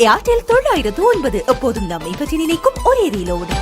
Airtel தொள்ளாயிரத்து ஒன்பது. எப்போதும் நம்மை பற்றி நினைக்கும் ஒரே ரீலோடு.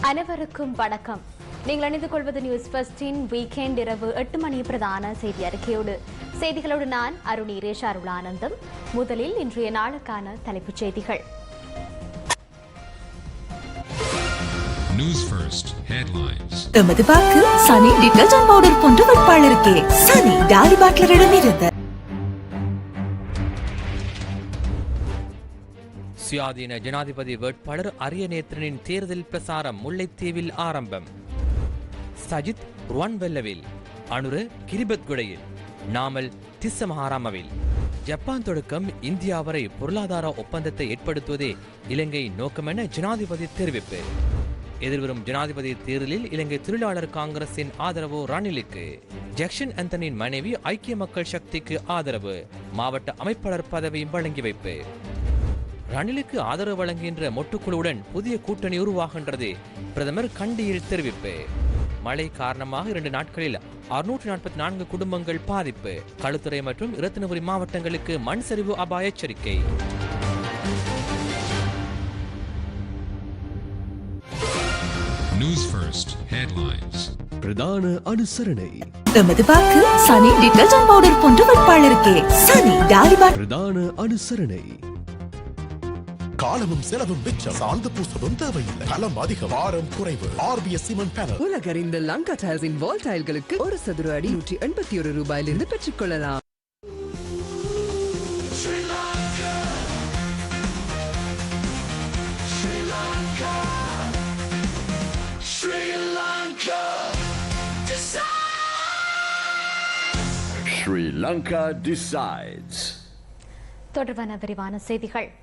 அனைவருக்கும் வணக்கம். நீங்கள் அணிந்து கொள்வது நியூஸ் ஃபர்ஸ்டின் வீக்கெண்ட் இரவு எட்டு மணி பிரதான செய்தி அறிக்கையோடு. செய்திகளோடு நான் அருணி ரேஷா அருளானந்தம். முதலில் இன்றைய நாளுக்கான தலைப்புச் செய்திகள். News First headlines. எமது வாக்கு சனி டிட்டர்ஜென்ட் பவுடர் போன்ற வேட்பாளருக்கே. சனி டாலி பாட்லரிடம் இருந்து. சுயாதீன ஜனாதிபதி வேட்பாளர் அரியநேத்திரனின் தேர்தல் பிரசாரம் முல்லைத்தீவில் ஆரம்பம். சஜித் ருவன்வெல்லவில் அனுரு கிரிபத்குடையில் நாமல் திஸ்ஸமஹாராமவில் ஜப்பான் தொடக்கம் இந்தியா வரை பொருளாதார ஒப்பந்தத்தை ஏற்படுத்துவதே இலங்கை நோக்கமென ஜனாதிபதி தெரிவிப்பு. எதிர்வரும் ஜனாதிபதி தேர்தலில் இலங்கை தொழிலாளர் காங்கிரசின் ஆதரவு ரணிலுக்கு. ஜக்ஷன் அந்தனின் மனைவி ஐக்கிய மக்கள் சக்திக்கு ஆதரவு. மாவட்ட அமைப்பாளர் பதவியும் வழங்கி வைப்பு. ரணிலுக்கு ஆதரவு வழங்குகின்ற மொட்டுக்குழுவுடன் புதிய கூட்டணி உருவாகின்றது. பிரதமர் கண்டியில் தெரிவிப்பு. மழை காரணமாக இரண்டு நாட்களில் அறுநூற்று நாற்பத்தி நான்கு குடும்பங்கள் பாதிப்பு. களுத்துறை மற்றும் இரத்தினபுரி மாவட்டங்களுக்கு மண் சரிவு அபாய எச்சரிக்கை. News First headlines. பிரதான அனுசரணை. எமது வாக்கு சனி டிட்டர்ஜென்ட் பவுடர் போன்ற வேட்பாளருக்கே சனி டாலி பாட் பிரதான அனுசரணை. காலமும் செலவும் மிச்சம். சாந்து பூசவும் தேவையில்லை. களம் அதிக வாரம் குறைவு. ஆர்பிஎஸ் சிமெண்ட் பேனல் உலகறிந்த லங்கா டைல்ஸின் வால் டைல்களுக்கு ஒரு சதுர அடி நூற்றி எண்பத்தி ஒரு ரூபாயிலிருந்து பெற்றுக்கொள்ளலாம். Sri Lanka decides. தொடர்பான விரிவான செய்திகள்.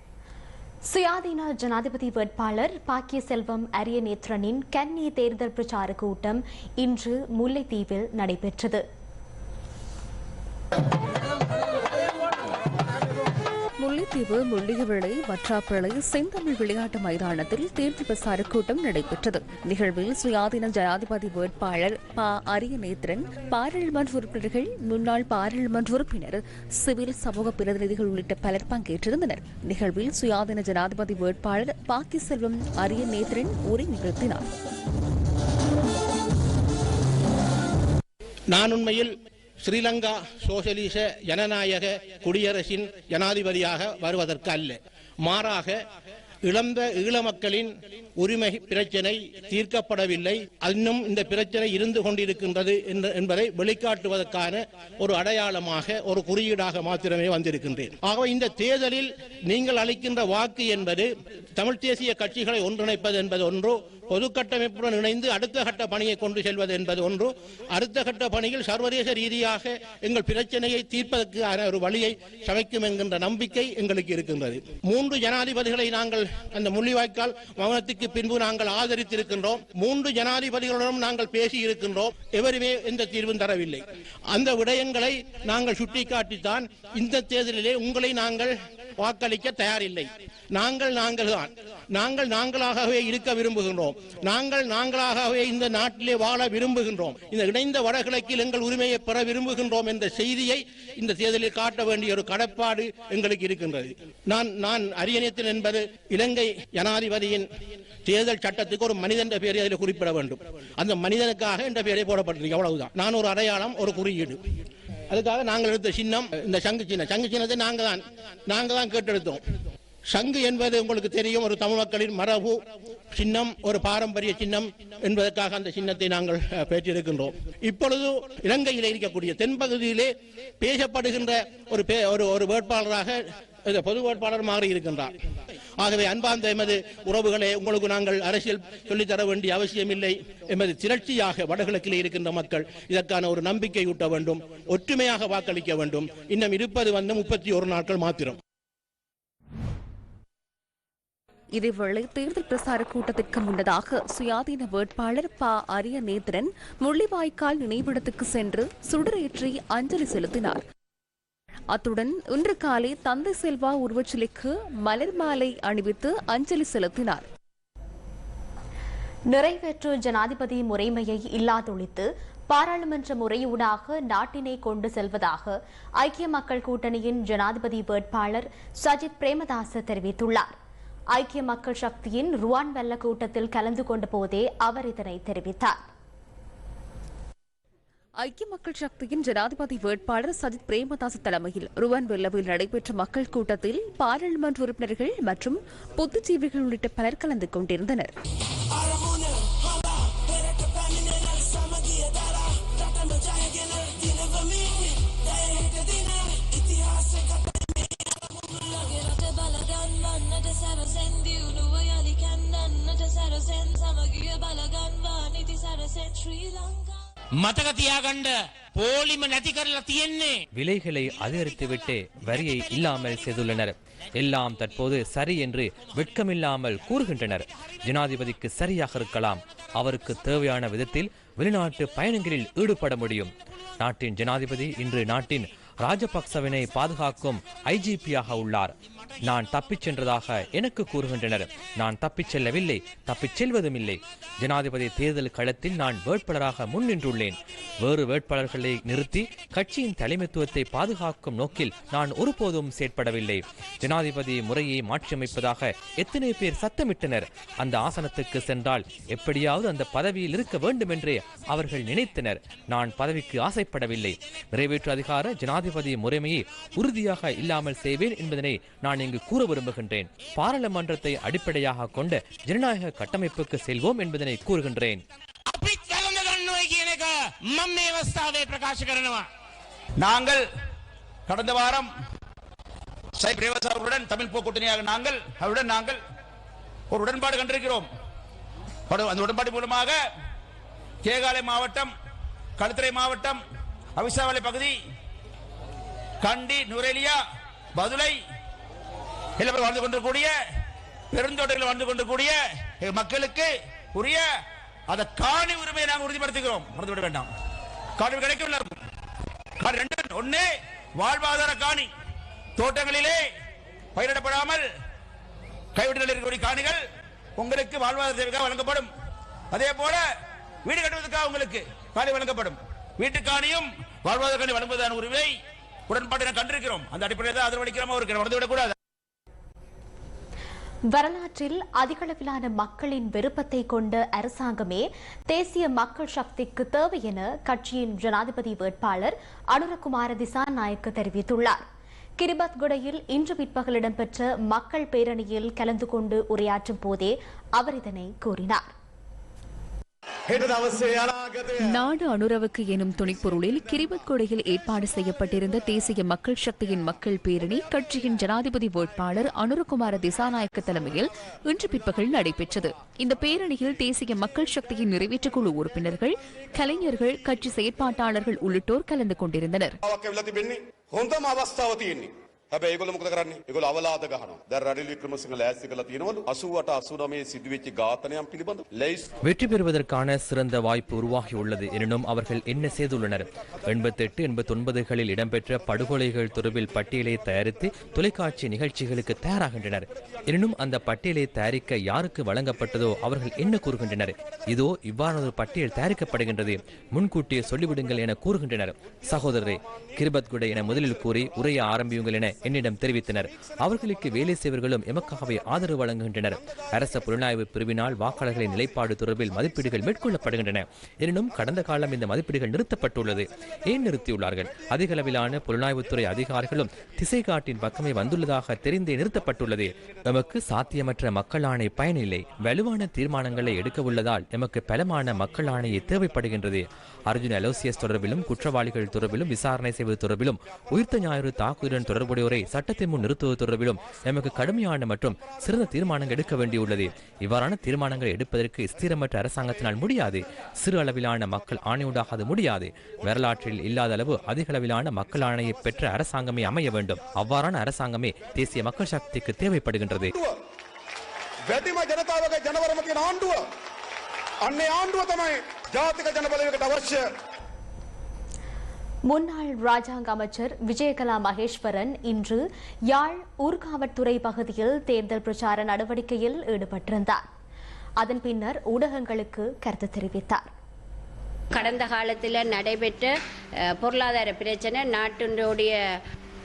சுயாதீன ஜனாதிபதி வேட்பாளர் பாக்கிய செல்வம் அரியநேத்ரனின் கன்னி தேர்தல் பிரச்சார கூட்டம் இன்று முல்லைத்தீவில் நடைபெற்றது. முல்லைத்தீவு முள்ளியவிளை வற்றாப்பிளை செந்தமிழ் விளையாட்டு மைதானத்தில் தேர்தல் பிரசார கூட்டம் நடைபெற்றது. நிகழ்வில் சுயாதீன ஜனாதிபதி வேட்பாளர் ப. அரியநேத்திரன் பாராளுமன்ற உறுப்பினர்கள் முன்னாள் பாராளுமன்ற உறுப்பினர் சிவில் சமூக பிரதிநிதிகள் உள்ளிட்ட பலர் பங்கேற்றிருந்தனர். நிகழ்வில் சுயாதீன ஜனாதிபதி வேட்பாளர் பாக்கி செல்வம் அரியநேத்திரன் உரை நிகழ்த்தினார். நான் உண்மையில் ஸ்ரீலங்கா சோசலிச ஜனநாயக குடியரசின் ஜனாதிபதியாக வருவதற்கு அல்ல. மாறாக இழந்த ஈழ மக்களின் உரிமை பிரச்சனை தீர்க்கப்படவில்லை. இன்னும் இந்த பிரச்சனை இருந்து கொண்டிருக்கின்றது என்பதை வெளிக்காட்டுவதற்கான ஒரு அடையாளமாக ஒரு குறியீடாக மாத்திரமே வந்திருக்கின்றேன். ஆகவே இந்த தேர்தலில் நீங்கள் அளிக்கின்ற வாக்கு என்பது தமிழ் தேசிய கட்சிகளை ஒன்றிணைப்பது என்பது ஒன்று பொது கட்டமைப்புடன் இணைந்து அடுத்த கட்ட பணியை கொண்டு செல்வது என்பது ஒன்று. அடுத்த கட்ட பணியில் சர்வதேச ரீதியாக எங்கள் பிரச்சனையை தீர்ப்பதற்கான ஒரு வழியை சமைக்கும் என்கின்ற நம்பிக்கை எங்களுக்கு இருக்கின்றது. மூன்று ஜனாதிபதிகளை நாங்கள் அந்த முள்ளிவாய்க்கால் மௌனத்துக்கு பின்பு நாங்கள் ஆதரித்திருக்கின்றோம். மூன்று ஜனாதிபதிகளுடன் நாங்கள் பேசி இருக்கின்றோம் எவருமே எந்த தீர்வும் தரவில்லை. அந்த விடயங்களை நாங்கள் சுட்டிக்காட்டித்தான் இந்த தேர்தலிலே உங்களை நாங்கள் வாக்களிக்க தயாரில்லை. நாங்கள் நாங்கள் தான் நாங்கள் நாங்களாகவே இருக்க விரும்புகின்றோம். நாங்கள் நாங்களாகவே இந்த நாட்டிலே வாழ விரும்புகின்றோம். இந்த இணைந்த வடகிழக்கில் எங்கள் உரிமையை பெற விரும்புகின்றோம் என்ற செய்தியை இந்த தேர்தலில் காட்ட வேண்டிய ஒரு கடப்பாடு எங்களுக்கு இருக்கின்றது. நான் நான் அரியணையத்தில் என்பது இலங்கை ஜனாதிபதியின் தேர்தல் சட்டத்துக்கு ஒரு மனிதன் பெயரை அதில் குறிப்பிட வேண்டும். அந்த மனிதனுக்காக என்ற பெயரை போடப்பட்டிருக்கு. அவ்வளவுதான். நான் ஒரு அடையாளம் ஒரு குறியீடு. அதுக்காக நாங்கள் எடுத்த சின்னம் இந்த சங்கு சின்னம். சங்கு சின்னத்தை நாங்கள் தான் நாங்கள் தான் கேட்டெடுத்தோம். சங்கு என்பது உங்களுக்கு தெரியும் ஒரு தமிழ் மக்களின் மரபு சின்னம் ஒரு பாரம்பரிய சின்னம் என்பதற்காக அந்த சின்னத்தை நாங்கள் அஹ், பெற்றிருக்கின்றோம். இப்பொழுது இலங்கையில் இருக்கக்கூடிய தென்பகுதியிலே பேசப்படுகின்ற ஒரு பே- ஒரு ஒரு வேட்பாளராக பொது வேட்பாளர் மாறி இருக்கின்றார் ஆகவே அன்பார்ந்த எமது உறவுகளே உங்களுக்கு நாங்கள் அரசியல் சொல்லித் தர வேண்டிய அவசியமில்லை. எமது திரட்சியாக வடகிழக்கில் இருக்கின்ற மக்கள் இதற்கான ஒரு நம்பிக்கை ஊட்ட வேண்டும் ஒற்றுமையாக வாக்களிக்க வேண்டும். இன்னும் இருப்பது வந்து முப்பத்தி ஒரு நாட்கள் மாத்திரம். இதேவேளை தேர்தல் பிரசார கூட்டத்திற்கு முன்னதாக சுயாதீன வேட்பாளர் ப. அரிய நேத்திரன் முள்ளிவாய்க்கால் நினைவிடத்துக்கு சென்று சுடரேற்றி அஞ்சலி செலுத்தினார். அத்துடன் இன்று காலை தந்தை செல்வா உருவச்சிலைக்கு மலர் மாலை அணிவித்து அஞ்சலி செலுத்தினார். நிறைவேற்று ஜனாதிபதி முறைமையை இல்லாதொழித்து பாராளுமன்ற முறையூடாக நாட்டினை கொண்டு செல்வதாக ஐக்கிய மக்கள் கூட்டணியின் ஜனாதிபதி வேட்பாளர் சஜித் பிரேமதாச தெரிவித்துள்ளார். ஐக்கிய மக்கள் சக்தியின் ருவான் வெல்ல கூட்டத்தில் கலந்து கொண்ட போதே அவர் இதனை தெரிவித்தார். ஐக்கிய மக்கள் சக்தியின் ஜனாதிபதி வேட்பாளர் சஜித் பிரேமதாஸ் தலைமையில் ருவன் வெல்லவில் நடைபெற்ற மக்கள் கூட்டத்தில் பாராளுமன்ற உறுப்பினர்கள் மற்றும் புத்திஜீவிகள் உள்ளிட்ட பலர் கலந்து கொண்டிருந்தனர். මතක තියාගණ්ඩ පෝලිම නැති කරලා තියෙන්නේ. விலைகளை அதிகரித்துவிட்டு வரியை இல்லாமல் செய்துள்ளனர் எல்லாம் தற்போது சரி என்று வெட்கமில்லாமல் கூறுகின்றனர் ஜனாதிபதிக்கு சரியாக இருக்கலாம் அவருக்கு தேவையான விதத்தில் வெளிநாட்டு பயணங்களில் ஈடுபட முடியும் நாட்டின் ஜனாதிபதி இன்று நாட்டின் ராஜபக்சவினை பாதுகாக்கும் ஐஜிபியாக உள்ளார் நான் தப்பிச் சென்றதாக எனக்கு கூறுகின்றனர். நான் தப்பிச் செல்லவில்லை தப்பிச் செல்வதும் இல்லை ஜனாதிபதி தேர்தல் களத்தில் நான் வேட்பாளராக முன் நின்றுள்ளேன். வேறு வேட்பாளர்களை நிறுத்தி கட்சியின் தலைமைத்துவத்தை பாதுகாக்கும் நோக்கில் நான் ஒருபோதும் செயற்படவில்லை. ஜனாதிபதி முறையை மாற்றியமைப்பதாக எத்தனை பேர் சத்தமிட்டனர். அந்த ஆசனத்துக்கு சென்றால் எப்படியாவது அந்த பதவியில் இருக்க வேண்டும் என்றே அவர்கள் நினைத்தனர். நான் பதவிக்கு ஆசைப்படவில்லை. நிறைவேற்று அதிகார ஜனாதிபதி முறைமையை உறுதியாக இல்லாமல் செய்வேன் என்பதனை நான் நான் இங்கு கூற விரும்புகின்றேன். பாராளுமன்றத்தை அடிப்படையாக கொண்ட ஜனநாயக கட்டமைப்புக்கு செல்வோம் என்பதனை கூறுகின்றேன். நாங்கள் கடந்த வாரம் அவர்களுடன் தமிழ் போக்கூட்டணியாக நாங்கள் அவருடன் நாங்கள் ஒரு உடன்பாடு கண்டிருக்கிறோம். அந்த உடன்பாடு மூலமாக கேகாலை மாவட்டம் களுத்துறை மாவட்டம் அவிசாவளை பகுதி கண்டி நுரேலியா பதுலை எல்லாம் வாழ்ந்து கொண்டிருக்கூடிய பெருந்தோட்டத்தில் வாழ்ந்து கொண்டிருக்கூடிய மக்களுக்கு உரிய அந்த காணி உரிமையை நாங்கள் உறுதிப்படுத்துகிறோம். மறந்துவிட வேண்டாம். காணி கிடைக்கும் எல்லாருக்கும். காணி ரெண்டு. ஒண்ணு வாழ்வாதார காணி. தோட்டங்களிலே பயிரிடப்படாமல் கைவிடலில் இருக்கக்கூடிய காணிகள் உங்களுக்கு வாழ்வாதார தேவைக்காக வழங்கப்படும். அதே போல வீடு கட்டுவதற்காக உங்களுக்கு காணி வழங்கப்படும். வீட்டு காணியும் வாழ்வாதார காணி வழங்குவதான உரிமை உடன்பாட்டை கண்டிருக்கிறோம். அந்த அடிப்படையில் தான் ஆதரவளிக்கிறோம் இருக்கிறோம் மறந்துவிடக்கூடாது வரலாற்றில் அதிகளவிலான மக்களின் விருப்பத்தை கொண்ட அரசாங்கமே தேசிய மக்கள் சக்திக்கு தேவை என கட்சியின் ஜனாதிபதி வேட்பாளர் அனுரகுமார திசாநாயக்க தெரிவித்துள்ளார். கிரிபத்குடையில் இன்று பிற்பகல் இடம்பெற்ற மக்கள் பேரணியில் கலந்து கொண்டு உரையாற்றும் போதே அவர் இதனை கூறினார். நாடு அனுரவுக்கு எனும் துணைப்பொருளில் கிரிபத்கொடையில் ஏற்பாடு செய்யப்பட்டிருந்த தேசிய மக்கள் சக்தியின் மக்கள் பேரணி கட்சியின் ஜனாதிபதி வேட்பாளர் அனுரகுமார திசாநாயக்க தலைமையில் இன்று பிற்பகல் நடைபெற்றது. இந்த பேரணியில் தேசிய மக்கள் சக்தியின் நிறைவேற்றுக் குழு உறுப்பினர்கள் கலைஞர்கள் கட்சி செயற்பாட்டாளர்கள் உள்ளிட்டோர் கலந்து கொண்டிருந்தனர். හැබැයි ඒගොල්ලෝ මොකද කරන්නේ? ඒගොල්ලෝ අවලාද ගහනවා. දැන් රනිල් වික්‍රමසිංහ ලෑස්ති කරලා තියෙනවලු 88 89 සිදුවෙච්ච ඝාතනයන් පිළිබඳව. ලැයිස් வெற்றி பெறுவதற்கான சிறந்த வாய்ப்பு உருவாகி உள்ளது எனினும் அவர்கள் என்ன செய்துள்ளனர் எண்பத்தெட்டு எண்பத்தி ஒன்பதுகளில் இடம்பெற்ற படுகொலைகள் தொடர்பில் பட்டியலை தயாரித்து தொலைக்காட்சி நிகழ்ச்சிகளுக்கு தயாராகின்றனர் எனினும் அந்த பட்டியலை தயாரிக்க யாருக்கு வழங்கப்பட்டதோ அவர்கள் என்ன கூறுகின்றனர் இதோ இவ்வாறான ஒரு பட்டியல் தயாரிக்கப்படுகின்றது முன்கூட்டியே சொல்லிவிடுங்கள் என கூறுகின்றனர் சகோதரரே கிருபத்குடை என முதலில் கூறி உரைய ஆரம்பியுங்கள் என என்னிடம் தெரிவித்தனர். அவர்களுக்கு வேலை செய்வர்களும் எமக்காகவே ஆதரவு வழங்குகின்றனர். அரச புலனாய்வு பிரிவினால் வாக்காளர்களின் நிலைப்பாடு தொடர்பில் மதிப்பீடுகள் மேற்கொள்ளப்படுகின்றன. எனினும் கடந்த காலம் இந்த மதிப்பீடுகள் நிறுத்தப்பட்டுள்ளது. ஏன் நிறுத்தியுள்ளார்கள்? அதிக அளவிலான புலனாய்வுத்துறை அதிகாரிகளும் திசை காட்டின் பக்கமே வந்துள்ளதாக தெரிந்தே நிறுத்தப்பட்டுள்ளது. எமக்கு சாத்தியமற்ற மக்கள் ஆணை பயனில்லை. வலுவான தீர்மானங்களை எடுக்க உள்ளதால் எமக்கு பலமான மக்கள் ஆணையை தேவைப்படுகின்றது. அர்ஜுன் அலோசியஸ் தொடர்பிலும் குற்றவாளிகள் தொடர்பிலும் விசாரணை செய்வது தொடர்பிலும் உயிர்த்த ஞாயிறு தாக்குதலுடன் தொடர்புடையோரை சட்டத்தின் முன் நிறுத்துவது தொடர்பிலும் எமக்கு கடுமையான மற்றும் சிறந்த தீர்மானங்கள் எடுக்க வேண்டியுள்ளது இவ்வாறான தீர்மானங்களை எடுப்பதற்கு ஸ்திரமற்ற அரசாங்கத்தினால் முடியாது சிறு அளவிலான மக்கள் ஆணையூடாக அது முடியாது வரலாற்றில் இல்லாத அளவு அதிக அளவிலான மக்கள் ஆணையை பெற்ற அரசாங்கமே அமைய வேண்டும் அவ்வாறான அரசாங்கமே தேசிய மக்கள் சக்திக்கு தேவைப்படுகின்றது වැඩිම ජනතාවගේ ජනවරම තියෙන ආණ්ඩුව. අන්නේ ආණ්ඩුව තමයි ජාතික ජනබලවේගයට අවශ්‍ය முன்னாள் ராஜாங்க அமைச்சர் விஜயகலா மகேஸ்வரன் இன்று யாழ் ஊர்காவற்துறை பகுதியில் தேர்தல் பிரச்சார நடவடிக்கையில் ஈடுபட்டிருந்தார். அதன் பின்னர் ஊடகங்களுக்கு கருத்து தெரிவித்தார். கடந்த காலத்தில் நடைபெற்ற பொருளாதார பிரச்சனை நாட்டினுடைய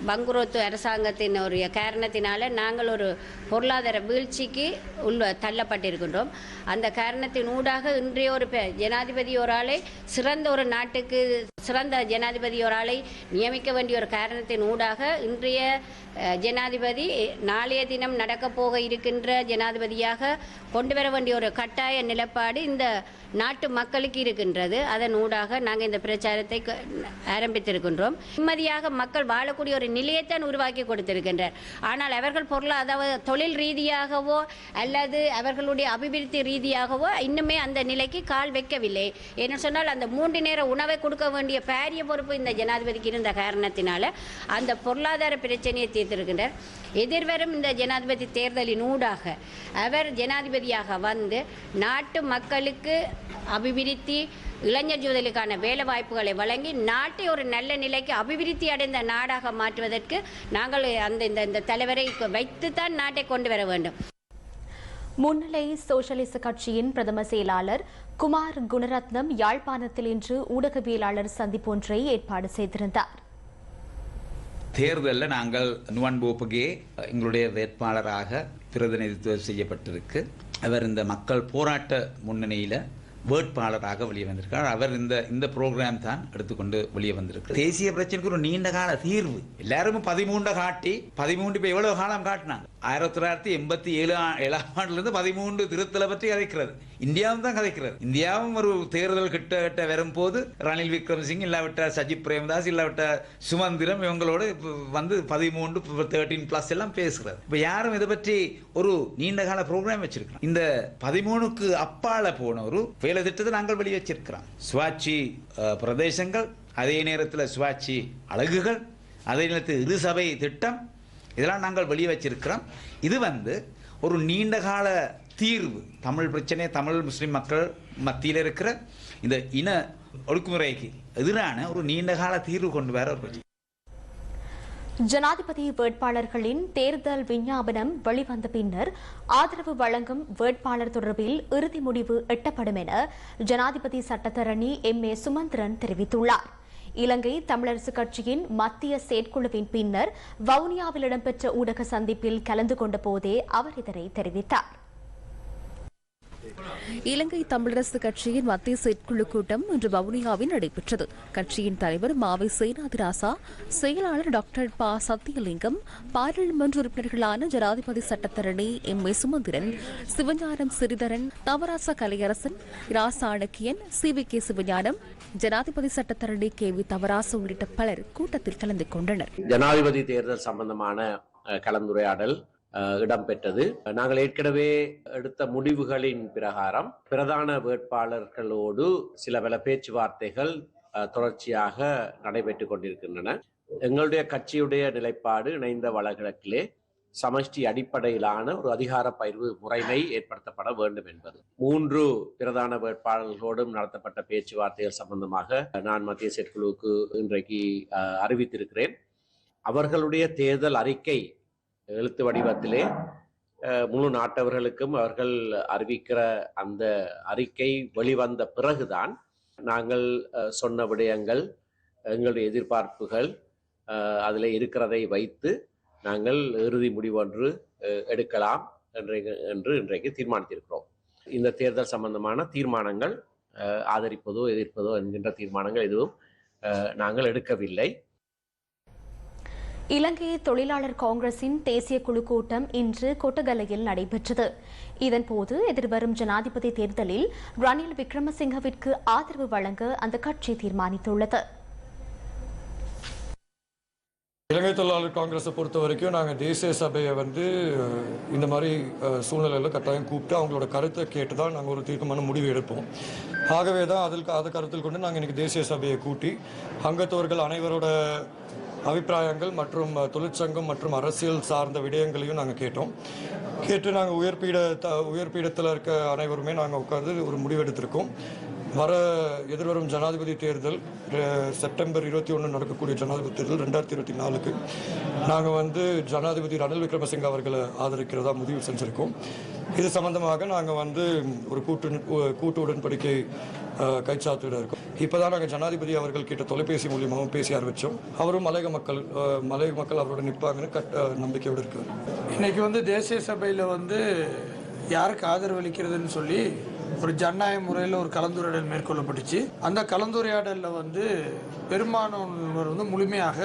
பங்குரோத்து அரசாங்கத்தின் ஒரு காரணத்தினால நாங்கள் ஒரு பொருளாதார வீழ்ச்சிக்கு உள்ள தள்ளப்பட்டிருக்கின்றோம். அந்த காரணத்தின் ஊடாக இன்றைய ஒரு பெ- ஜனாதிபதி ஒரு ஆளை சிறந்த ஒரு நாட்டுக்கு சிறந்த ஜனாதிபதி ஒரு ஆளை நியமிக்க வேண்டிய ஒரு காரணத்தின் ஊடாக இன்றைய ஜனாதிபதி நாளைய தினம் நடக்கப் போக இருக்கின்ற ஜனாதிபதியாக கொண்டு வர வேண்டிய ஒரு கட்டாய நிலப்பாடு இந்த நாட்டு மக்களுக்கு இருக்கின்றது. அதன் ஊடாக நாங்கள் இந்த பிரச்சாரத்தை க- ஆரம்பித்திருக்கின்றோம். நிம்மதியாக மக்கள் வாழக்கூடிய ஒரு நிலையத்தான் உருவாக்கி கொடுத்திருக்கின்றார். ஆனால் அவர்கள் பொருளாதார தொழில் ரீதியாகவோ அல்லது அவர்களுடைய அபிவிருத்தி ரீதியாகவோ இன்னுமே அந்த நிலைக்கு கால் வைக்கவில்லை. என்ன சொன்னால் அந்த மூன்று நேர உணவை கொடுக்க வேண்டிய பாரிய பொறுப்பு இந்த ஜனாதிபதிக்கு இருந்த காரணத்தினால அந்த பொருளாதார பிரச்சனையை தீர்த்திருக்கின்றார். எதிர்வரும் இந்த ஜனாதிபதி தேர்தலின் ஊடாக அவர் ஜனாதிபதியாக வந்து நாட்டு மக்களுக்கு அபிவிருத்தி இளைஞர் ஜோதலுக்கான வேலை வாய்ப்புகளை வழங்கி நாட்டை ஒரு நல்ல நிலைக்கு அபிவிருத்தி அடைந்த நாடாக மாற்றுவதற்கு நாங்கள் அந்த இந்த இந்த தலைவரை வைத்துத்தான் நாட்டை கொண்டு வர வேண்டும். முன்னிலை சோசலிச கட்சியின் பிரதம செயலாளர் குமார் குணரத்னம் யாழ்ப்பாணத்தில் இன்று ஊடகவியலாளர் சந்திப்பொன்றை ஏற்பாடு செய்திருந்தார். தேர்தலில் நாங்கள் நுவன் போப்புகே எங்களுடைய வேட்பாளராக பிரதிநிதித்துவம் செய்யப்பட்டிருக்கு. அவர் இந்த மக்கள் போராட்ட முன்னணியில் வேட்பாளராக வெளியே வந்திருக்கார் அவர் இந்த இந்த ப்ரோக்ராம் தான் எடுத்துக்கொண்டு வெளியே வந்திருக்கு தேசிய பிரச்சனைக்கு ஒரு நீண்ட கால தீர்வு. எல்லாரும் பதிமூண்டை காட்டி பதிமூன்று இப்போ எவ்வளவு காலம் காட்டினாங்க? ஆயிரத்தி தொள்ளாயிரத்தி எண்பத்தி ஏழு ஏழாம் ஆண்டுலேருந்து பதிமூன்று திருத்தலை பற்றி அழைக்கிறது. இந்தியாவும் தான் கதைக்கிறது இந்தியாவும் ஒரு தேர்தல் கிட்ட கிட்ட வரும்போது ரணில் விக்ரமசிங் இல்லாவிட்ட சஜித் பிரேமதாஸ் இல்லாவிட்ட சுமந்திரம் இவங்களோட வந்து பதிமூன்று தேர்ட்டீன் ப்ளஸ் எல்லாம் பேசுகிறது இப்போ யாரும் இதை பற்றி ஒரு நீண்ட கால ப்ரோக்ராம் வச்சிருக்கோம் இந்த பதிமூணுக்கு அப்பால போன ஒரு வேலை திட்டத்தை நாங்கள் வெளியே வச்சிருக்கிறோம் சுவாட்சி பிரதேசங்கள் அதே நேரத்தில் சுவாட்சி அழகுகள் அதே நேரத்தில் இரு சபை திட்டம் இதெல்லாம் நாங்கள் வெளியே வச்சிருக்கிறோம் இது வந்து ஒரு நீண்ட கால தீர்வு. தமிழ் பிரச்சனை தமிழ் முஸ்லிம் மக்கள் மத்தியில் இருக்கிற இந்த இன ஒடுக்குமுறைக்கு எதிரான ஒரு நீண்ட கால தீர்வு கொண்டு வர ஒரு ஜனாதிபதி வேட்பாளர்களின் தேர்தல் விஞ்ஞாபனம் வெளிவந்த பின்னர் ஆதரவு வழங்கும் வேட்பாளர் தொடர்பில் இறுதி முடிவு எட்டப்படும் என ஜனாதிபதி சட்டத்தரணி எம். ஏ. சுமந்திரன் தெரிவித்துள்ளார். இலங்கை தமிழரசு கட்சியின் மத்திய செயற்குழுவின் பின்னர் வவுனியாவில் இடம்பெற்ற ஊடக சந்திப்பில் கலந்து கொண்ட போதே அவர் இதனை தெரிவித்தார். இலங்கை தமிழரசு கட்சியின் மத்திய செயற்குழு கூட்டம் இன்று வவுனியாவில் நடைபெற்றது. கட்சியின் தலைவர் மாவை சேனாதிராசா செயலாளர் டாக்டர் ப. சத்தியலிங்கம் பாராளுமன்ற உறுப்பினர்களான ஜனாதிபதி சட்டத்தரணி M. A. Sumanthiran Sivagnanam Sritharan Thavarasa Kalaiyarasan Ira Shanakiyan C. V. K. Sivagnanam ஜனாதிபதி சட்டத்தரணி கே. வி. தவராசு உள்ளிட்ட பலர் கூட்டத்தில் கலந்து கொண்டனர். ஜனாதிபதி தேர்தல் சம்பந்தமான கலந்துரையாடல் இடம்பெற்றது. நாங்கள் ஏற்கனவே எடுத்த முடிவுகளின் பிரகாரம் பிரதான வேட்பாளர்களோடு சில பல பேச்சுவார்த்தைகள் தொடர்ச்சியாக நடைபெற்றுக் கொண்டிருக்கின்றன. எங்களுடைய கட்சியுடைய நிலைப்பாடு இணைந்த வளகிழக்கிலே சமஷ்டி அடிப்படையிலான ஒரு அதிகார பயிர்வு முறைமை ஏற்படுத்தப்பட வேண்டும் என்பது. மூன்று பிரதான வேட்பாளர்களோடும் நடத்தப்பட்ட பேச்சுவார்த்தைகள் சம்பந்தமாக நான் மத்திய செயற்குழுவுக்கு இன்றைக்கு அறிவித்திருக்கிறேன். அவர்களுடைய தேர்தல் அறிக்கை எழுத்து வடிவத்திலே முழு நாட்டவர்களுக்கும் அவர்கள் அறிவிக்கிற அந்த அறிக்கை வெளிவந்த பிறகுதான் நாங்கள் சொன்ன விடயங்கள் எங்களுடைய எதிர்பார்ப்புகள் அதில் இருக்கிறதை வைத்து நாங்கள் இறுதி முடிவொன்று எடுக்கலாம் என்று என்று இன்றைக்கு தீர்மானித்திருக்கிறோம். இந்த தேர்தல் சம்பந்தமான தீர்மானங்கள் ஆதரிப்பதோ எதிர்ப்பதோ என்கின்ற தீர்மானங்கள் எதுவும் நாங்கள் எடுக்கவில்லை. இலங்கை தொழிலாளர் காங்கிரசின் தேசிய குழு கூட்டம் இன்று கொட்டகலையில் நடைபெற்றது. இதன்போது எதிர்வரும் ஜனாதிபதி தேர்தலில் ரணில் விக்ரமசிங்கவிற்கு ஆதரவு வழங்க அந்த கட்சி தீர்மானித்துள்ளது. இலங்கை தொழிலாளர் காங்கிரஸை பொறுத்த வரைக்கும் நாங்கள் தேசிய சபையை வந்து இந்த மாதிரி சூழ்நிலையில் கட்டாயம் கூப்பிட்டு அவங்களோட கருத்தை கேட்டு தான் நாங்கள் ஒரு தீர்க்கமான முடிவு எடுப்போம். ஆகவே தான் அதில் அதை கருத்தில் கொண்டு நாங்கள் இன்றைக்கி தேசிய சபையை கூட்டி அங்கத்தவர்கள் அனைவரோட அபிப்பிராயங்கள் மற்றும் தொழிற்சங்கம் மற்றும் அரசியல் சார்ந்த விடயங்களையும் நாங்கள் கேட்டோம். கேட்டு நாங்கள் உயர்பீட த உயர்பீடத்தில் இருக்க அனைவருமே நாங்கள் உட்கார்ந்து ஒரு முடிவெடுத்திருக்கோம். வர எதிர்வரும் ஜனாதிபதி தேர்தல் செப்டம்பர் இருபத்தி ஒன்று நடக்கக்கூடிய ஜனாதிபதி தேர்தல் ரெண்டாயிரத்தி இருபத்தி நாலுக்கு நாங்கள் வந்து ஜனாதிபதி ரணில் விக்ரமசிங்க அவர்களை ஆதரிக்கிறதா முடிவு செஞ்சுருக்கோம். இது சம்பந்தமாக நாங்கள் வந்து ஒரு கூட்டு கூட்டு உடன்படிக்கை அஹ், இருக்கும் இருக்கோம். இப்போ தான் நாங்கள் ஜனாதிபதி அவர்கள் கிட்ட தொலைபேசி மூலியமாகவும் பேசி ஆரம்பித்தோம் அவரும் மலையக மக்கள் மலையக மக்கள் அவரோட நிற்பாங்கன்னு கட் நம்பிக்கையோடு இருக்கார். இன்னைக்கு வந்து தேசிய சபையில் வந்து யாருக்கு ஆதரவு அளிக்கிறதுன்னு சொல்லி ஒரு ஜனநாயக முறையில் ஒரு கலந்துரையாடல் மேற்கொள்ளப்பட்டுச்சு. அந்த கலந்துரையாடலில் வந்து பெரும்பாலானவர் வந்து முழுமையாக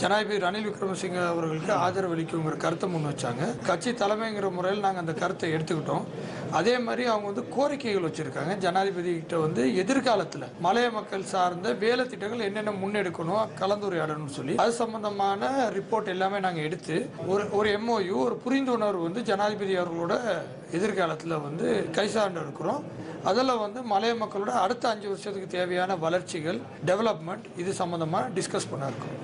ஜனாதிபதி ரணில் விக்ரமசிங்க அவர்களுக்கு ஆதரவு அளிக்குங்கிற கருத்தை முன் வச்சாங்க. கட்சி தலைமைங்கிற முறையில் நாங்கள் அந்த கருத்தை எடுத்துக்கிட்டோம். அதே மாதிரி அவங்க வந்து கோரிக்கைகள் வச்சுருக்காங்க. ஜனாதிபதி கிட்ட வந்து எதிர்காலத்தில் மலைய மக்கள் சார்ந்த வேலை திட்டங்கள் என்னென்ன முன்னெடுக்கணும் கலந்துரையாடணும்னு சொல்லி அது சம்பந்தமான ரிப்போர்ட் எல்லாமே நாங்கள் எடுத்து ஒரு ஒரு எம்ஓயு ஒரு புரிந்துணர்வு வந்து ஜனாதிபதி அவர்களோட எதிர்காலத்தில் வந்து கைசாண்டு இருக்கிறோம். அதில் வந்து மலைய மக்களோட அடுத்த அஞ்சு வருஷத்துக்கு தேவையான வளர்ச்சிகள் டெவலப்மெண்ட் இது சம்மந்தமாக டிஸ்கஸ் பண்ண இருக்கோம்.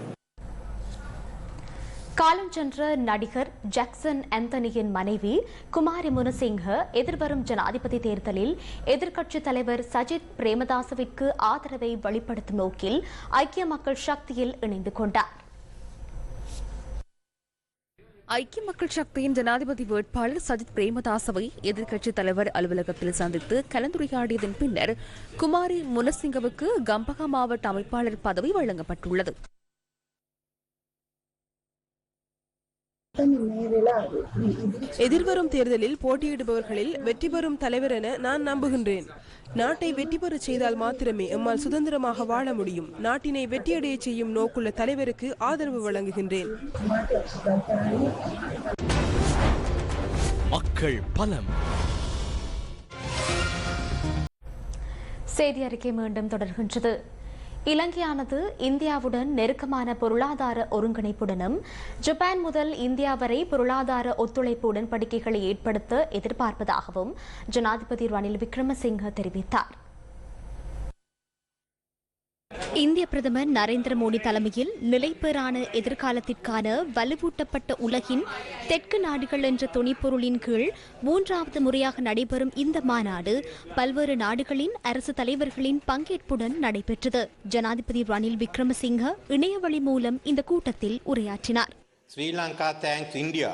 காலம் சென்ற நடிகர் ஜாக்சன் ஆந்தனியின் மனைவி குமாரி முனசிங்க எதிர்வரும் ஜனாதிபதி தேர்தலில் எதிர்க்கட்சித் தலைவர் சஜித் பிரேமதாசவிற்கு ஆதரவை வெளிப்படுத்தும் நோக்கில் ஐக்கிய மக்கள் சக்தியில் இணைந்து கொண்டார். ஐக்கிய மக்கள் சக்தியின் ஜனாதிபதி வேட்பாளர் சஜித் பிரேமதாசவை எதிர்க்கட்சித் தலைவர் அலுவலகத்தில் சந்தித்து கலந்துரையாடியதன் பின்னர் குமாரி முனசிங்கவுக்கு கம்பகா மாவட்ட அமைப்பாளர் பதவி வழங்கப்பட்டுள்ளது. எதிர்வரும் தேர்தலில் போட்டியிடுபவர்களில் வெற்றி பெறும் தலைவர் என நான் நம்புகின்றேன். நாட்டை வெற்றி பெறச் செய்தால் மாத்திரமே எம்மால் சுதந்திரமாக வாழ முடியும். நாட்டினை வெற்றியடையச் செய்யும் நோக்குள்ள தலைவருக்கு ஆதரவு வழங்குகின்றேன். மக்கள் பலம். செய்தி அறிக்கை மீண்டும் தொடர்கின்றது. இலங்கையானது இந்தியாவுடன் நெருக்கமான பொருளாதார ஒருங்கிணைப்புடனும் ஜப்பான் முதல் இந்தியா வரை பொருளாதார ஒத்துழைப்பு உடன்படிக்கைகளை ஏற்படுத்த எதிர்பார்ப்பதாகவும் ஜனாதிபதி ரணில் விக்ரமசிங்க தெரிவித்தார். இந்திய பிரதமர் நரேந்திர மோடி தலைமையில் நிலைப்பேறான எதிர்காலத்திற்கான வலுவூட்டப்பட்ட உலகின் தெற்கு நாடுகள் என்ற துணிப்பொருளின் கீழ் மூன்றாவது முறையாக நடைபெறும் இந்த மாநாடு பல்வேறு நாடுகளின் அரசு தலைவர்களின் பங்கேற்புடன் நடைபெற்றது. ஜனாதிபதி ரணில் விக்ரமசிங்க இணையவழி மூலம் இந்த கூட்டத்தில் உரையாற்றினார். ஸ்ரீலங்கா தேங்க்ஸ் இந்தியா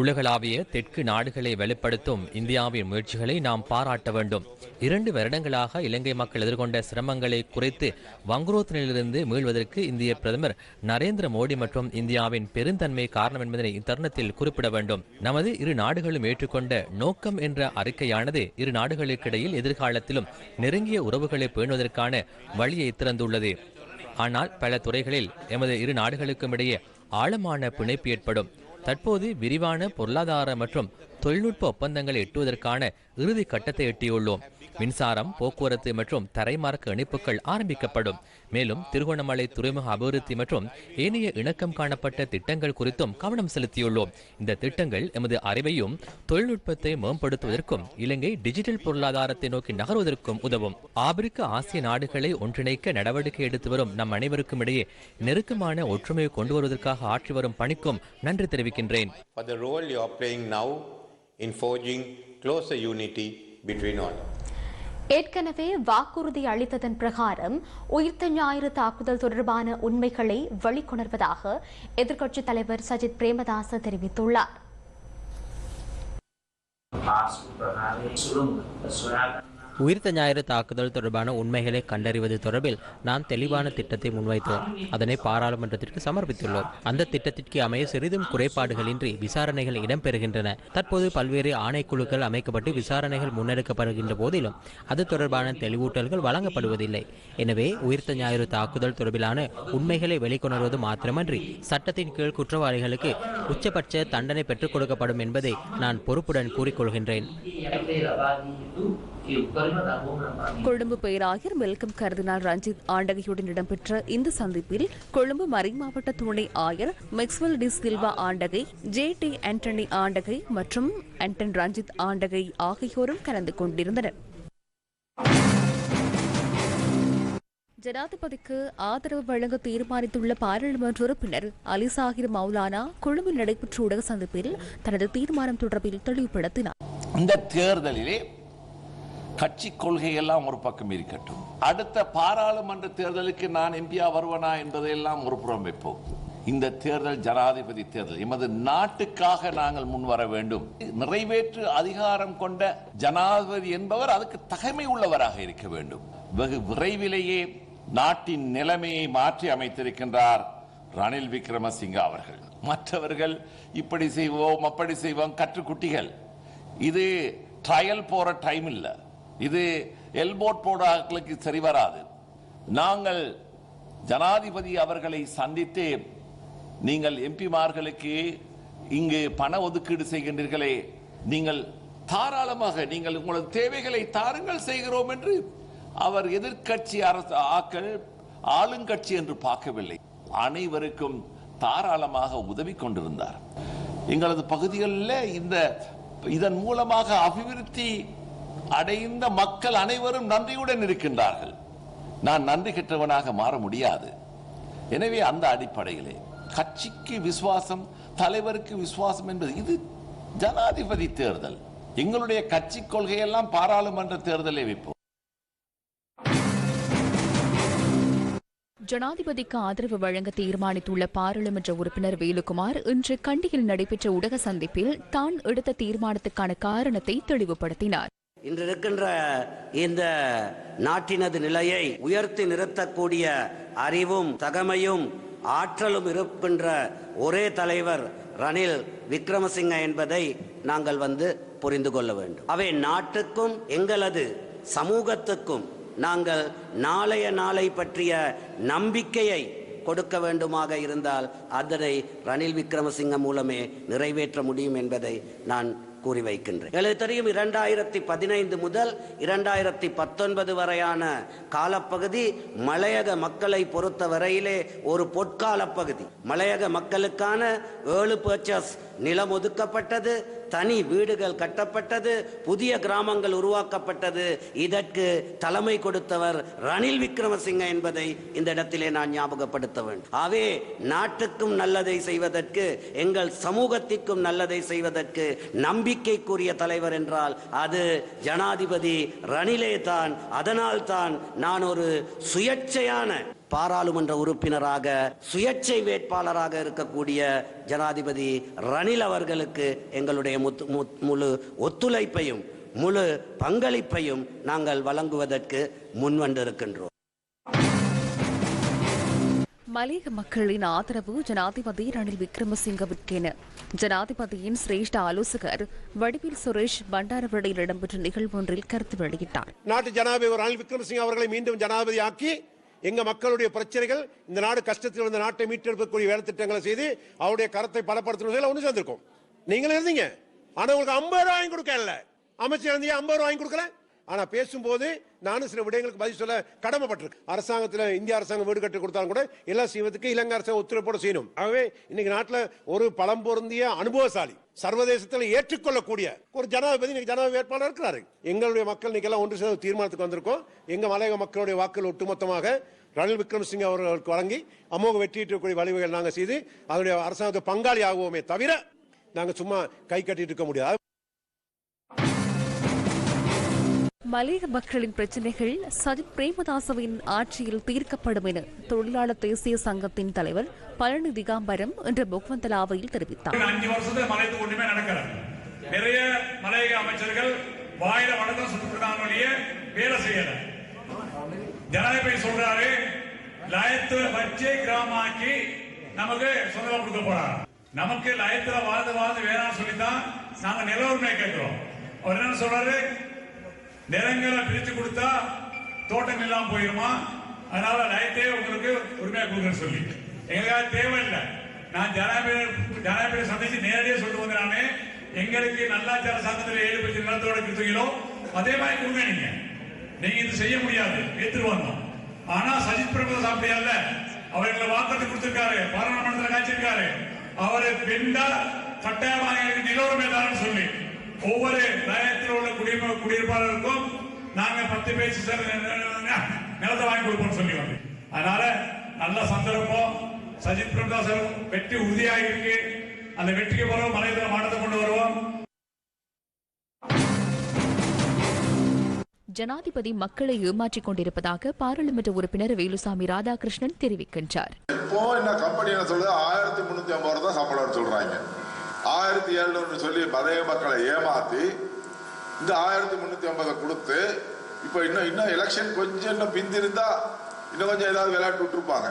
உலகளாவிய தெற்கு நாடுகளை வெளிப்படுத்தும் இந்தியாவின் முயற்சிகளை நாம் பாராட்ட வேண்டும். இரண்டு வருடங்களாக இலங்கை மக்கள் எதிர்கொண்ட சிரமங்களை குறைத்து வங்குரோத்தினிலிருந்து மீள்வதற்கு இந்திய பிரதமர் நரேந்திர மோடி மற்றும் இந்தியாவின் பெருந்தன்மை காரணம் என்பதனை இத்தருணத்தில் குறிப்பிட வேண்டும். நமது இரு நாடுகளும் ஏற்றுக்கொண்ட நோக்கம் என்ற அறிக்கையானது இரு நாடுகளுக்கிடையில் எதிர்காலத்திலும் நெருங்கிய உறவுகளை பேணுவதற்கான வழியை திறந்துள்ளது. ஆனால் பல துறைகளில் எமது இரு நாடுகளுக்கும் இடையே ஆழமான பிணைப்பு ஏற்படும். தற்போது விரிவான பொருளாதார மற்றும் தொழில்நுட்ப ஒப்பந்தங்களை எட்டுவதற்கான இறுதி கட்டத்தை எட்டியுள்ளோம். மின்சாரம் போக்குவரத்து மற்றும் தரைமார்க்க இணைப்புகள் ஆரம்பிக்கப்படும். மேலும் திருகோணமலை துறைமுக அபிவிருத்தி மற்றும் ஏனைய இணக்கம் காணப்பட்ட திட்டங்கள் குறித்தும் கவனம் செலுத்தியுள்ளோம். இந்த திட்டங்கள் எமது அறிவையும் தொழில்நுட்பத்தை மேம்படுத்துவதற்கும் இலங்கை டிஜிட்டல் பொருளாதாரத்தை நோக்கி நகர்வதற்கும் உதவும். ஆப்பிரிக்க ஆசிய நாடுகளை ஒன்றிணைக்க நடவடிக்கை எடுத்து வரும் நம் அனைவருக்கும் இடையே நெருக்கமான ஒற்றுமையை கொண்டு வருவதற்காக ஆற்றி வரும் பணிக்கும் நன்றி தெரிவிக்கின்றேன். In forging closer unity between all. ஏற்கனவே வாக்குறுதி அளித்ததன் பிரகாரம் உயிர்த்த ஞாயிறு தாக்குதல் தொடர்பான உண்மைகளை வெளிக்கொணர்வதாக எதிர்க்கட்சித் தலைவர் சஜித் பிரேமதாச தெரிவித்துள்ளார். உயிர்த்த ஞாயிறு தாக்குதல் தொடர்பான உண்மைகளை கண்டறிவது தொடர்பில் நான் தெளிவான திட்டத்தை முன்வைத்தோம். அதனை பாராளுமன்றத்திற்கு சமர்ப்பித்துள்ளோம். அந்த திட்டத்திற்கு அமைய சிறிதும் குறைபாடுகளின்றி விசாரணைகள் இடம்பெறுகின்றன. தற்போது பல்வேறு ஆணைக்குழுக்கள் அமைக்கப்பட்டு விசாரணைகள் முன்னெடுக்கப்படுகின்ற போதிலும் அது தொடர்பான தெளிவூட்டல்கள் வழங்கப்படுவதில்லை. எனவே உயிர்த்த ஞாயிறு தாக்குதல் தொடர்பிலான உண்மைகளை வெளிக்கொணர்வது மாத்திரமன்றி சட்டத்தின் கீழ் குற்றவாளிகளுக்கு உச்சபட்ச தண்டனை பெற்றுக் கொடுக்கப்படும் என்பதை நான் பொறுப்புடன் கூறிக்கொள்கின்றேன். கொழும்பு பேராயர் மெல்கம் கர்தினால் ரஞ்சித் ஆண்டகையுடன் இடம்பெற்ற இந்த சந்திப்பில் கொழும்பு மறைமாவட்ட துணை ஆயர் மெக்ஸ்வெல் டி சில்வா ஆண்டகை ஜே டி ஆண்டனி ஆண்டகை மற்றும் ஆண்டன் ரஞ்சித் ஆண்டகை ஆகியோரும் கலந்து கொண்டிருந்தனர். ஜனாதிபதிக்கு ஆதரவு வழங்க தீர்மானித்துள்ள பாராளுமன்ற உறுப்பினர் அலி சாஹிர் மௌலானா கொழும்பில் நடைபெற்ற ஊடக சந்திப்பில் தனது தீர்மானம் தொடர்பில் தெளிவுபடுத்தினார். இந்த தேர்தலிலே கட்சி கொள்கையெல்லாம் ஒரு பக்கம் இருக்கட்டும். அடுத்த பாராளுமன்ற தேர்தலுக்கு நான் எம்பியா வருவனா என்பதையெல்லாம் ஒரு புறம் வைப்போம். இந்த தேர்தல் ஜனாதிபதி தேர்தல் எமது நாட்டுக்காக நாங்கள் முன்வர வேண்டும். நிறைவேற்று அதிகாரம் கொண்ட ஜனாதிபதி என்பவர் அதுக்கு தகைமை உள்ளவராக இருக்க வேண்டும். வெகு விரைவிலேயே நாட்டின் நிலைமையை மாற்றி அமைத்திருக்கின்றார் ரணில் விக்ரமசிங்க அவர்கள். மற்றவர்கள் இப்படி செய்வோம் அப்படி செய்வோம் கற்றுக்குட்டிகள். இது ட்ரையல் போற டைம் இல்லை. இது எல்போட் போடாக்களுக்கு சரி வராது. நாங்கள் ஜனாதிபதி அவர்களை சந்தித்து நீங்கள் எம்பிமார்களுக்கு இங்கு பண ஒதுக்கீடு செய்கின்றீர்களே நீங்கள் தாராளமாக நீங்கள் உங்களது தேவைகளை தாருங்கள் செய்கிறோம் என்று அவர் எதிர்க்கட்சி அரசு ஆக்கள் ஆளுங்கட்சி என்று பார்க்கவில்லை. அனைவருக்கும் தாராளமாக உதவி கொண்டிருந்தார். எங்களது பகுதிகளில் இந்த இதன் மூலமாக அபிவிருத்தி அடைந்த மக்கள் அனைவரும் நன்றியுடன் இருக்கின்றார்கள். நான் நன்றி கெட்டவனாக மாற முடியாது. எனவே அந்த அடிப்படையிலே கட்சிக்கு விசுவாசம் தலைவருக்கு விசுவாசம் என்பது இது ஜனாதிபதி தேர்தல். எங்களுடைய கட்சி கொள்கையெல்லாம் பாராளுமன்ற தேர்தலை வைப்போம். ஜனாதிபதிக்கு ஆதரவு வழங்க தீர்மானித்துள்ள பாராளுமன்ற உறுப்பினர் வேலுக்குமார் இன்று கண்டியில் நடைபெற்ற ஊடக சந்திப்பில் தான் எடுத்த தீர்மானத்துக்கான காரணத்தை தெளிவுபடுத்தினார். இன்று இருக்கின்ற இந்த நாட்டினது நிலையை உயர்த்தி நிறுத்தக்கூடிய அறிவும் தகமையும் ஆற்றலும் இருக்கின்ற ஒரே தலைவர் ரணில் விக்ரமசிங்க என்பதை நாங்கள் வந்து புரிந்து கொள்ள வேண்டும். அவை நாட்டுக்கும் எங்களது சமூகத்துக்கும் நாங்கள் நாளைய நாளை பற்றிய நம்பிக்கையை கொடுக்க வேண்டுமாக இருந்தால் அதனை ரணில் விக்ரமசிங்க மூலமே நிறைவேற்ற முடியும் என்பதை நான் கூறி வைக்கின்றேன் எங்களுக்கு தெரியும் இரண்டாயிரத்தி பதினைந்து முதல் இரண்டாயிரத்தி பத்தொன்பது வரையான காலப்பகுதி மலையக மக்களை பொறுத்த வரையிலே ஒரு பொற்கால பகுதி மலையக மக்களுக்கான ஏழு பர்ச்சஸ் நிலம் ஒதுக்கப்பட்டது. தனி வீடுகள் கட்டப்பட்டது புதிய கிராமங்கள் உருவாக்கப்பட்டது. இதற்கு தலைமை கொடுத்தவர் ரணில் விக்ரமசிங்க என்பதை இந்த இடத்திலே நான் ஞாபகப்படுத்த வேண்டும். ஆகவே நாட்டுக்கும் நல்லதை செய்வதற்கு எங்கள் சமூகத்திற்கும் நல்லதை செய்வதற்கு நம்பிக்கைக்குரிய தலைவர் என்றால் அது ஜனாதிபதி ரணிலே தான். அதனால் தான் நான் ஒரு சுயேட்சையான பாராளுமன்ற உறுப்பினராக சுயேட்சை வேட்பாளராக இருக்கக்கூடிய ஜனாதிபதி ரணில் அவர்களுக்கு எங்களுடைய முழு ஒத்துழைப்பையும் முழு பங்களிப்பையும் நாங்கள் வழங்குவதற்கு முன்வந்திருக்கின்றோம். மலையக மக்களின் ஆதரவு ஜனாதிபதி ரணில் விக்ரமசிங்கவிற்கென. ஜனாதிபதியின் சிரேஷ்ட ஆலோசகர் வடிவில் சுரேஷ் பண்டாரவடையில் இடம்பெற்ற நிகழ்வு ஒன்றில் கருத்து வெளியிட்டார். நாட்டு ஜனாதிபதி ரணில் விக்ரமசிங்க அவர்களை மீண்டும் ஜனாதிபதி ஆக்கி எங்க மக்களுடைய பிரச்சனைகள் இந்த நாடு கஷ்டத்தில் இருந்த நாட்டை மீட்டெடுக்கக்கூடிய வேலை திட்டங்களை செய்து அவருடைய கரத்தை பலப்படுத்துவதில் ஒன்று சேர்ந்திருக்கும். நீங்களும் இருந்தீங்க. ஆனா உங்களுக்கு ஐம்பது ரூபாய் வாங்கி கொடுக்கல. அமைச்சர் இருந்தீங்க ஐம்பது ரூபாய் வாங்கி கொடுக்கல. ஆனா பேசும்போது நானும் சில விடயங்களுக்கு பதில் சொல்ல கடமைப்பட்டிருக்கேன். அரசாங்கத்தில் இந்திய அரசாங்கம் வீடு கட்டி கொடுத்தாலும் கூட எல்லாம் செய்வதற்கு இலங்கை அரசாங்கம் ஒத்துழைப்போட செய்யணும். ஆகவே இன்னைக்கு நாட்டில் ஒரு பலம் பொருந்திய அனுபவசாலி சர்வதேசத்தில் ஏற்றுக்கொள்ளக்கூடிய ஒரு ஜனாதிபதி இன்னைக்கு ஜனாதிபதி வேட்பாளர் இருக்கிறாரு. எங்களுடைய மக்கள் இன்னைக்கு எல்லாம் ஒன்று சேர்ந்து தீர்மானத்துக்கு வந்திருக்கோம். எங்க மலையக மக்களுடைய வாக்குகள் ஒட்டுமொத்தமாக ரணில் விக்ரமசிங்க அவர்களுக்கு வழங்கி அமோக வெற்றியிட்டக்கூடிய வழிவகைகள் நாங்கள் செய்து அதனுடைய அரசாங்கத்தை பங்காளி ஆகுவோமே தவிர நாங்கள் சும்மா கை கட்டிட்டு இருக்க முடியாது. மலையக மக்களின் பிரச்சினைகள் சஜித் பிரேமதாசவின் ஆட்சியில் தீர்க்கப்படும் என தொழிலாளர் தேசிய சங்கத்தின் தலைவர் பழனி திகாம்பரம் இன்று பொக்வந்தலாவையில் தெரிவித்தார். அஞ்சு வருஷத்துல மலையத்து ஒண்ணுமே நடக்கிறது நிறைய மலையக அமைச்சர்கள் வாயில வடக்கம் சுட்டுருக்காங்க வேலை செய்யல. ஜனாதிபதி சொல்றாரு லயத்துல வச்சு கிராமாக்கி நமக்கு சொந்தமா கொடுக்க போறாரு. நமக்கு லயத்துல வாழ்ந்து வாழ்ந்து வேணாம்னு சொல்லித்தான் நாங்க நில உரிமை கேட்கிறோம். அவர் என்ன சொல்றாரு? நிலங்களை பிரித்து கொடுத்தா தோட்டம் இல்லாம போயிருமா? அதனால நைட்டே உங்களுக்கு உரிமையா கொடுக்குறேன்னு சொல்லி எங்களுக்காக தேவையில்லை. நான் ஜனாதிபதி ஜனாதிபதி சந்திச்சு நேரடியாக சொல்லிட்டு வந்தானே எங்களுக்கு நல்லாச்சார சங்கத்தில் ஏழு பட்சம் நிலத்தோட கொடுத்தீங்களோ அதே மாதிரி கொடுங்க நீங்க. நீங்க இது செய்ய முடியாது. ஏத்துட்டு வந்தோம் ஆனா சஜித் பிரபுதாஸ் அப்படி அவர்களை வாக்குறுதி கொடுத்திருக்காரு. பாராளுமன்றத்தில் காய்ச்சிருக்காரு. அவரை பெண்டா கட்டாயமாக எனக்கு நிலவுரிமை சொல்லி. ஒவ்வொரு நகரத்தில் உள்ள குடியிருப்ப குடியிருப்பாளருக்கும் நாங்க பத்து பேச்சு சார் நிலத்தை வாங்கி கொடுப்போம்னு சொல்லி வந்து அதனால நல்ல சந்தர்ப்பம். சஜித் பிரேமதாசன் வெற்றி உறுதியாக இருக்கு. அந்த வெற்றிக்கு பிறகு மலையத்துல மாற்றத்தை கொண்டு வருவோம். ஜனாதிபதி மக்களை ஏமாற்றிக் கொண்டிருப்பதாக பாராளுமன்ற உறுப்பினர் வேலுசாமி ராதாகிருஷ்ணன் தெரிவிக்கின்றார். இப்போ என்ன கம்பெனி என்ன சொல்லுது ஆயிரத்தி முன்னூத்தி ஐம்பது ரூபா தான் சம்பளம் சொல்றாங்க. ஆயிரத்தி எழுநூறு சொல்லி மதய மக்களை ஏமாத்தி இந்த ஆயிரத்தி முன்னூத்தி ஐம்பதை கொடுத்து இப்போ இன்னும் இன்னும் எலெக்ஷன் கொஞ்சம் இன்னும் பிந்திருந்தா இன்னும் கொஞ்சம் ஏதாவது விளையாட்டு விட்டுருப்பாங்க.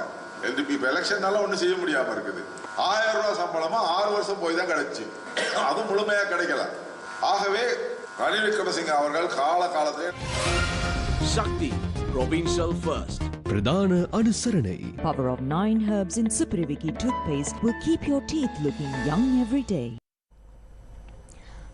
இப்போ எலெக்ஷன்னால ஒன்றும் செய்ய முடியாம இருக்குது. ஆயிரம் ரூபாய் சம்பளமா ஆறு வருஷம் போய் தான் கிடைச்சி அதுவும் முழுமையா கிடைக்கல. ஆகவே ரணில் விக்ரமசிங்க அவர்கள் கால காலத்தில் சக்தி Provincial First. பிரதான அனுசரணை. Power of 9 herbs in Supriviki toothpaste will keep your teeth looking young every day.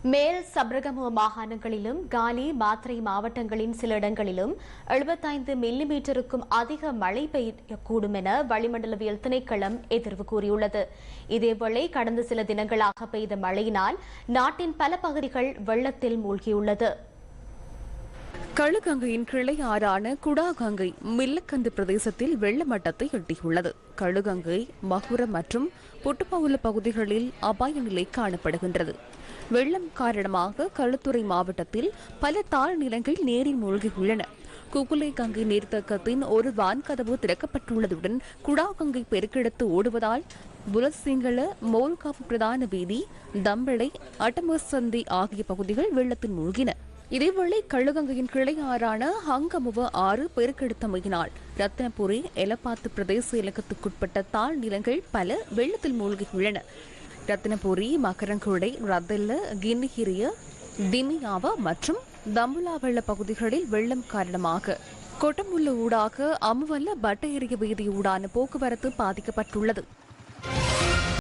மேல் சப்ரகமுவ மாகாணங்களிலும் காலி மாத்திரை மாவட்டங்களின் சில இடங்களிலும் எழுபத்தைந்து மில்லிமீட்டருக்கும் அதிக மழை பெய்யக்கூடும் என வளிமண்டலவியல் திணைக்களம் எதிர்வு கூறியுள்ளது. இதேவேளை கடந்த சில தினங்களாக பெய்த மழையினால் நாட்டின் பல பகுதிகள் வெள்ளத்தில் மூழ்கியுள்ளது. கழுகங்கையின் கிளை ஆறான குடாகங்கை மில்லக்கந்து பிரதேசத்தில் வெள்ள மட்டத்தை எட்டியுள்ளது. கழுகங்கை மகுர மற்றும் புட்டுப்பவுல பகுதிகளில் அபாய நிலை காணப்படுகின்றது. வெள்ளம் காரணமாக களுத்துறை மாவட்டத்தில் பல தாழ்நிலங்கள் நேரில் மூழ்கியுள்ளன. குகுலை கங்கை நீர்த்தக்கத்தின் ஒரு வான்கதவு திறக்கப்பட்டுள்ளதுடன் குடாகங்கை பெருக்கெடுத்து ஓடுவதால் புலசிங்கள மோல்காப்பு பிரதான வீதி தம்பளை அட்டமசந்தி ஆகிய பகுதிகள் வெள்ளத்தில் மூழ்கின. இதேவேளை கழுகங்கையின் கிளை ஆறான ஹங்கமுவ ஆறு பெருக்கெடுத்தமையினால் ரத்னபுரி எலப்பாத்து பிரதேச இலக்கத்துக்குட்பட்ட தாழ் நிலங்கள் பல வெள்ளத்தில் மூழ்கியுள்ளன. ரத்னபுரி மகரங்குடை ரத்தல்ல கின்னிகிரிய திமியாவா மற்றும் தம்புலாவெள்ள பகுதிகளில் வெள்ளம் காரணமாக கொட்டமுள்ள ஊடாக அமுவல்ல பட்டயரிய வீதி ஊடான போக்குவரத்து பாதிக்கப்பட்டுள்ளது.